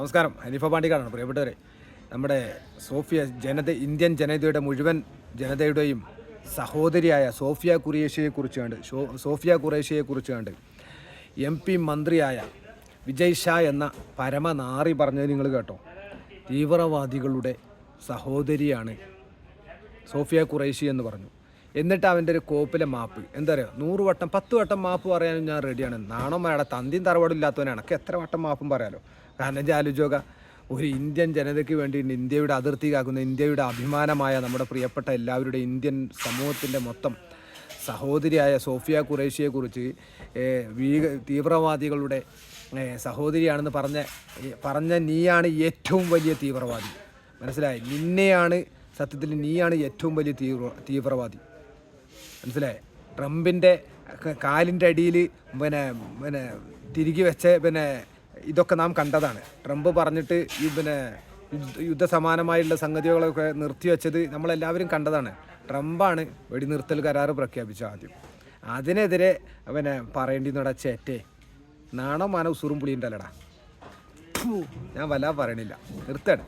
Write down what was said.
നമസ്കാരം. ഹനീഫ പാണ്ടിക്കാടാണ്. പ്രിയപ്പെട്ടവരെ നമ്മുടെ സോഫിയ ജനത ഇന്ത്യൻ ജനതയുടെ മുഴുവൻ ജനതയുടെയും സഹോദരിയായ സോഫിയ കുറേഷ്യയെ കുറിച്ച് കണ്ട് ഷോ- സോഫിയ കുറേഷ്യയെ കുറിച്ച് കണ്ട് എം പി മന്ത്രിയായ വിജയ് ഷാ എന്ന പരമനാറി പറഞ്ഞത് നിങ്ങൾ കേട്ടോ. തീവ്രവാദികളുടെ സഹോദരിയാണ് സോഫിയ ഖുറൈഷി എന്ന് പറഞ്ഞു. എന്നിട്ട് അവന്റെ ഒരു കോപ്പിലെ മാപ്പ്. എന്താ പറയുക നൂറ് വട്ടം പത്ത് വട്ടം മാപ്പ് പറയാനും ഞാൻ റെഡിയാണ്. നാണം മേട തന്തിയും തറവാടും ഇല്ലാത്തവനാണ്. എനിക്ക് എത്ര വട്ടം മാപ്പും പറയാലോ? കാരണം ഞാൻ ആലോചിച്ചോക്ക. ഒരു ഇന്ത്യൻ ജനതയ്ക്ക് വേണ്ടി ഇന്ത്യയുടെ അതിർത്തി കാക്കുന്ന ഇന്ത്യയുടെ അഭിമാനമായ നമ്മുടെ പ്രിയപ്പെട്ട എല്ലാവരുടെ ഇന്ത്യൻ സമൂഹത്തിന്റെ മൊത്തം സഹോദരിയായ സോഫിയ കുറേഷ്യയെക്കുറിച്ച് കുറിച്ച് വീഗ തീവ്രവാദികളുടെ സഹോദരിയാണെന്ന് പറഞ്ഞ പറഞ്ഞ നീയാണ് ഏറ്റവും വലിയ തീവ്രവാദി. മനസ്സിലായി? നിന്നെയാണ് സത്യത്തിൽ നീയാണ് ഏറ്റവും വലിയ തീവ്ര തീവ്രവാദി. മനസ്സിലായി? ട്രംപിന്റെ കാലിന്റെ അടിയിൽ പിന്നെ പിന്നെ തിരികെ വെച്ച പിന്നെ ഇതൊക്കെ നാം കണ്ടതാണ്. ട്രംപ് പറഞ്ഞിട്ട് ഈ പിന്നെ യുദ്ധ- യുദ്ധസമാനമായുള്ള സംഗതികളൊക്കെ നിർത്തിവെച്ചത് നമ്മളെല്ലാവരും കണ്ടതാണ്. ട്രംപാണ് വെടിനിർത്തൽ കരാർ പ്രഖ്യാപിച്ചത് ആദ്യം. അതിനെതിരെ പിന്നെ പറയേണ്ടിന്നടാ ചേറ്റേ നാണോ മാനോ ഉസുറും പുളിയുണ്ടല്ലടാ ഞാൻ വല്ലാതെ പറയണില്ല. നിർത്തണം.